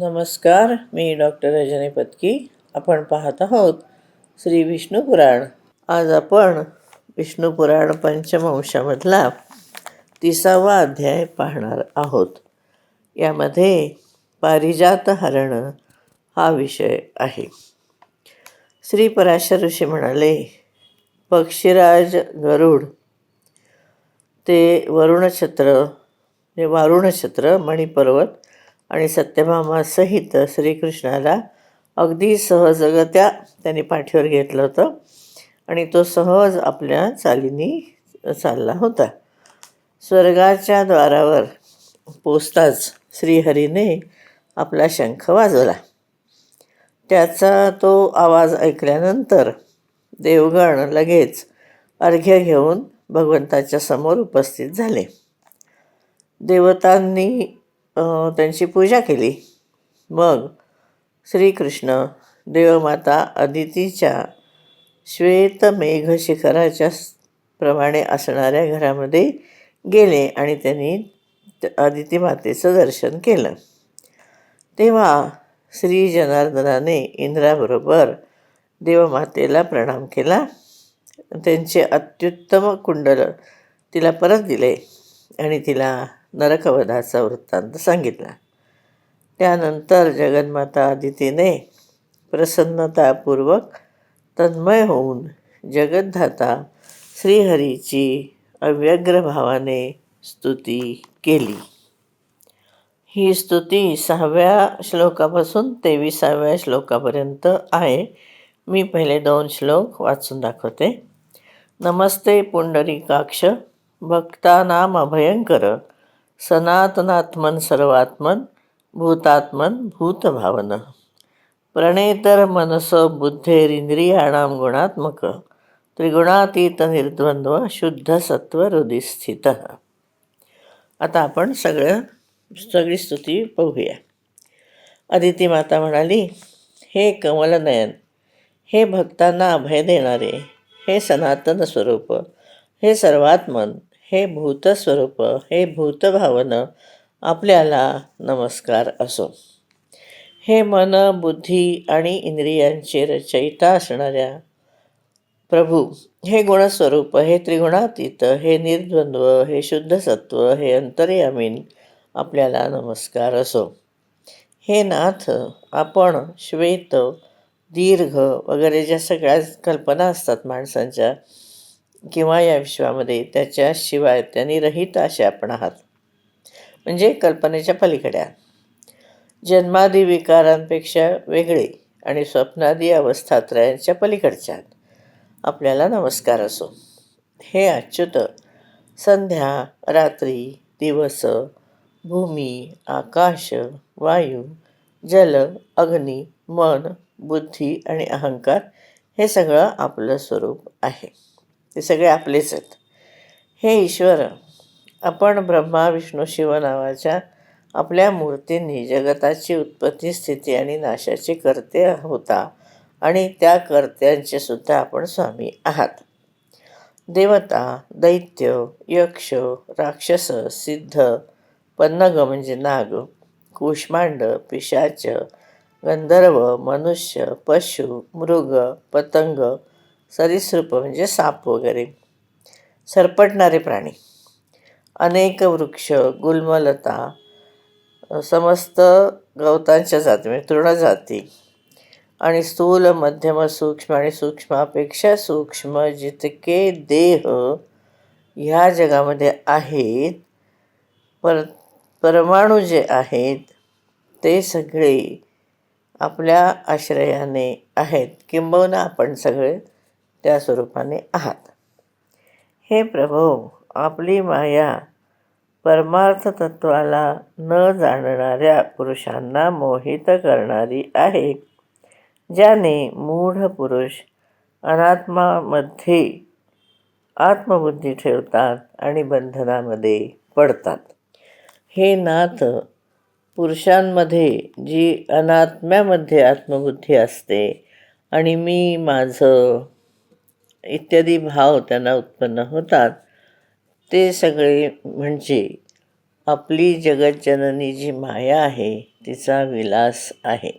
नमस्कार मी डॉक्टर रजनी पत्की. आपण पाहत आहोत श्री विष्णू पुराण. आज आपण विष्णू पुराण पंचमंशामधला तिसावा अध्याय पाहणार आहोत. यामध्ये पारिजात हरण हा विषय आहे. श्री पराशर ऋषी म्हणाले पक्षीराज गरुड ते वरुणछत्र हे वारुणछत्र मणिपर्वत आणि सत्यभामासहित श्रीकृष्णाला अगदी सहजगत्या त्यांनी पाठीवर घेतलं होतं. आणि तो सहज आपल्या चालीनी चालला होता. स्वर्गाच्या द्वारावर पोचताच श्रीहरीने आपला शंख वाजवला. त्याचा तो आवाज ऐकल्यानंतर देवगण लगेच अर्घ्य घेऊन भगवंताच्या समोर उपस्थित झाले. देवतांनी त्यांची पूजा केली. मग श्रीकृष्ण देवमाता अदितीच्या श्वेतमेघ शिखराच्या प्रमाणे असणाऱ्या घरामध्ये गेले आणि त्यांनी अदिती मातेचं दर्शन केलं. तेव्हा श्री जनार्दनाने इंद्राबरोबर देवमातेला प्रणाम केला. त्यांचे अत्युत्तम कुंडल तिला परत दिले आणि तिला नरकवधाचा वृत्तांत सांगितला. त्यानंतर जगन्माता आदितीने प्रसन्नतापूर्वक तन्मय होऊन जगद्धाता श्रीहरीची अव्यग्र भावाने स्तुती केली. ही स्तुती सहाव्या श्लोकापासून तेविसाव्या श्लोकापर्यंत आहे. मी पहिले दोन श्लोक वाचून दाखवते. नमस्ते पुंडरीकाक्ष भक्तानाम अभयंकर सनातनात्मन सर्वात्मन भूतात्मन भूतभावन। प्रणेतर मनस बुद्धेरिंद्रियाणाम गुणात्मक। त्रिगुणातीत निर्द्वंद्व शुद्ध सत्व हृदिस्थित आता आपण सगळं सगळी स्तुती पाहूया। अदिती माता म्हणाली हे कमलनयन हे भक्तांना अभय देणारे हे सनातन स्वरूप हे सर्वात्मन हे भूतस्वरूप हे भूतभावनं आपल्याला नमस्कार असो. हे मन बुद्धी आणि इंद्रियांचे रचयिता असणाऱ्या प्रभू हे गुणस्वरूप हे त्रिगुणातीत हे निर्द्वंद्व हे शुद्ध सत्व हे अंतर्यामीन आपल्याला नमस्कार असो. हे नाथ आपण श्वेत दीर्घ वगैरे ज्या सगळ्या कल्पना असतात माणसांच्या किंवा या विश्वामध्ये त्याच्याशिवाय त्यांनी रहित असे आपण आहात. म्हणजे कल्पनेच्या पलीकड्या जन्मादी विकारांपेक्षा वेगळे आणि स्वप्नादी अवस्थात्रयांच्या पलीकडच्या. आपल्याला नमस्कार असो. हे अच्युत संध्या रात्री दिवस भूमी आकाश वायू जल अग्नी मन बुद्धी आणि अहंकार हे सगळं आपलं स्वरूप आहे. ते सगळे आपलेच आहेत. हे ईश्वर आपण ब्रह्मा विष्णू शिव नावाच्या आपल्या मूर्तींनी जगताची उत्पत्ती स्थिती आणि नाशाचे कर्ते होता आणि त्या कर्त्यांचे सुद्धा आपण स्वामी आहात. देवता दैत्य यक्ष राक्षस सिद्ध पन्नग म्हणजे नाग कुष्मांड पिशाच गंधर्व मनुष्य पशु मृग पतंग सरीसृप म्हणजे साप वगैरे. सरपटणारे प्राणी. अनेक वृक्ष गुल्मलता समस्त गवतांच्या जाती म्हणजे तृणजाती आणि स्थूल मध्यम सूक्ष्म आणि सूक्ष्मापेक्षा सूक्ष्म जितके देह ह्या जगामध्ये आहेत पर परमाणू जे आहेत ते सगळे आपल्या आश्रयाने आहेत. किंबहुना आपण सगळे त्या स्वरूपाने आहात. हे प्रभो आपली माया परमार्थ तत्वाला न जाणणाऱ्या पुरुषांना मोहित करणारी आहे ज्याने मूढ पुरुष अनात्मामध्ये आत्मबुद्धी ठेवतात आणि बंधनामध्ये पडतात. हे नाथ पुरुषांमध्ये जी अनात्म्यामध्ये आत्मबुद्धी असते आणि मी माझं इत्यादी भाव त्यांना उत्पन्न होतात. ते सगळे म्हणजे आपली जगज्जननी जी माया आहे तिचा विलास आहे.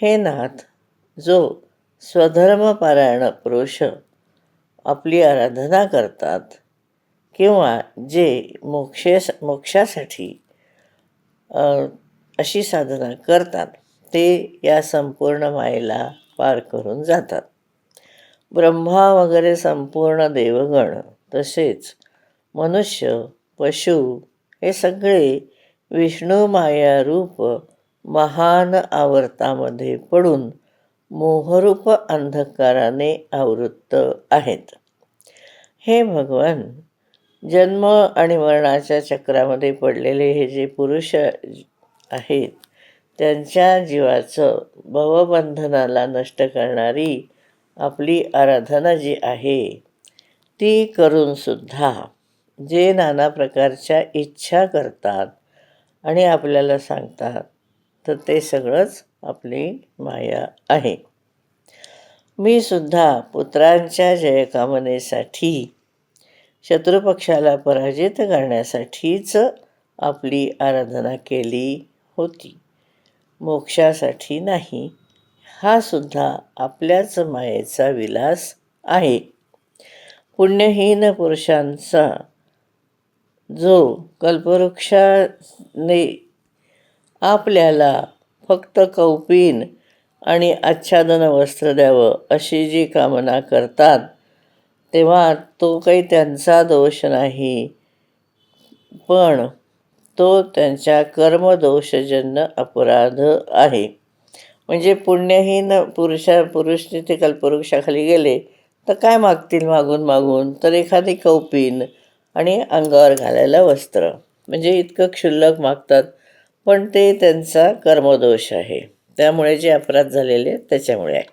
हे नाथ जो स्वधर्मपारायण पुरुष आपली आराधना करतात किंवा जे मोक्षेस मोक्षासाठी अशी साधना करतात ते या संपूर्ण मायेला पार करून जातात. ब्रह्मा वगैरे संपूर्ण देवगण तसेच मनुष्य पशु हे सगळे विष्णू मायारूप महान आवर्तामध्ये पडून मोहरूप अंधकाराने आवृत्त आहेत. हे भगवान जन्म आणि मरणाच्या चक्रामध्ये पडलेले हे जे पुरुष आहेत त्यांच्या जीवाचं भवबंधनाला नष्ट करणारी आपली आराधना जी आहे ती करूनसुद्धा जे नाना प्रकारच्या इच्छा करतात आणि आपल्याला सांगतात तर ते सगळंच आपली माया आहे. मी सुद्धा पुत्रांच्या जयकामनेसाठी शत्रुपक्षाला पराजित करण्यासाठीच आपली आराधना केली होती. मोक्षासाठी नाही हा सुद्धा आपल्याच मायेचा विलास आहे. पुण्यहीन पुरुषांचा जो कल्पवृक्षाने आपल्याला फक्त कौपीन आणि आच्छादन वस्त्र द्यावं अशी जी कामना करतात तेव्हा तो काही त्यांचा दोष नाही पण तो त्यांच्या कर्मदोषजन्य अपराध आहे. म्हणजे पुण्यहीन पुरुषा पुरुष तिथे कल्पवृक्षाखाली गेले तर काय मागतील मागून मागून? तर एखादी कौपीन आणि अंगावर घालायला वस्त्र. म्हणजे इतकं क्षुल्लक मागतात पण ते त्यांचा कर्मदोष आहे. त्यामुळे जे अपराध झालेले आहेत त्याच्यामुळे आहे.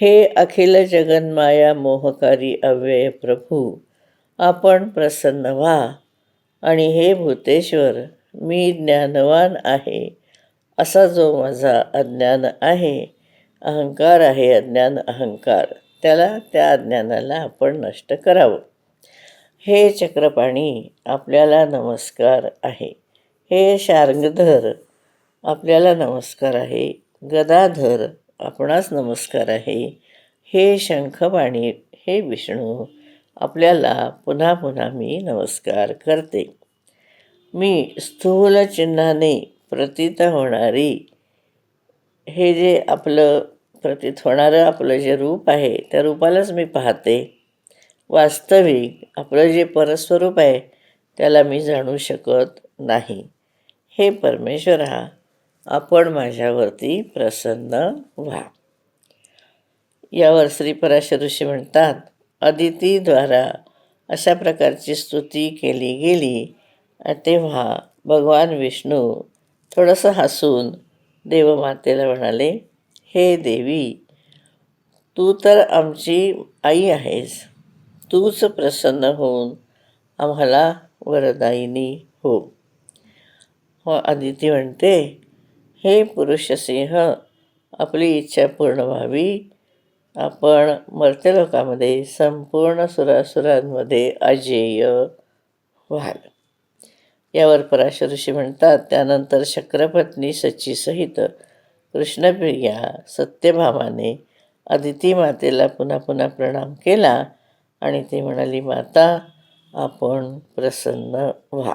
हे अखिल जगन्माया मोहकारी अव्यय प्रभू आपण प्रसन्न व्हा. आणि हे भूतेश्वर मी ज्ञानवान आहे. असा जो माझा अज्ञान आहे अहंकार आहे अज्ञान अहंकार त्याला त्या अज्ञानाला आपण नष्ट करावं. हे चक्रपाणी आपल्याला नमस्कार आहे. हे शार्ंगधर आपल्याला नमस्कार आहे. गदाधर आपणास नमस्कार आहे. हे शंखपाणी हे विष्णू आपल्याला पुन्हा पुन्हा मी नमस्कार करते. मी स्थूल चिन्हाने प्रतीत होणारी. हे जे आपलं प्रतीत होणारं आपलं जे रूप आहे त्या रूपालाच मी पाहते. वास्तविक आपलं जे परस्वरूप आहे त्याला मी जाणू शकत नाही. हे परमेश्वर हा आपण माझ्यावरती प्रसन्न व्हा. यावर श्री पराशर ऋषी म्हणतात अदितीद्वारा अशा प्रकारची स्तुती केली गेली तेव्हा भगवान विष्णू थोडंसं हसून देवमातेला म्हणाले हे देवी तू तर आमची आई आहेस. तूच प्रसन्न होऊन आम्हाला वरदायिनी हो हो आदिती म्हणते हे पुरुषसिंह आपली इच्छा पूर्ण व्हावी. आपण मर्त्यलोकामध्ये संपूर्ण सुरासुरांमध्ये अजेय व्हाल. यावर पराशर ऋषी म्हणतात त्यानंतर शक्रपत्नी सच्चीसहित कृष्णप्रिया सत्यभामाने अदिती मातेला पुन्हा पुन्हा प्रणाम केला आणि ती म्हणाली माता आपण प्रसन्न व्हा.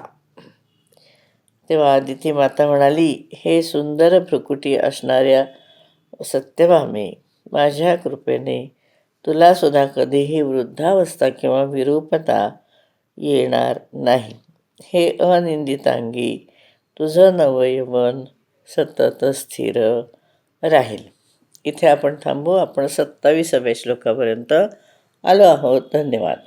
तेव्हा अदिती माता म्हणाली हे सुंदर भ्रुकुटी असणाऱ्या सत्यभामे माझ्या कृपेने तुलासुद्धा कधीही वृद्धावस्था किंवा विरूपता येणार नाही. हे अनिंदितांगी तुझं नवयवन सतत स्थिर राहील. इथे आपण थांबू. आपण सत्तावीसाव्या श्लोकापर्यंत आलो आहोत. धन्यवाद.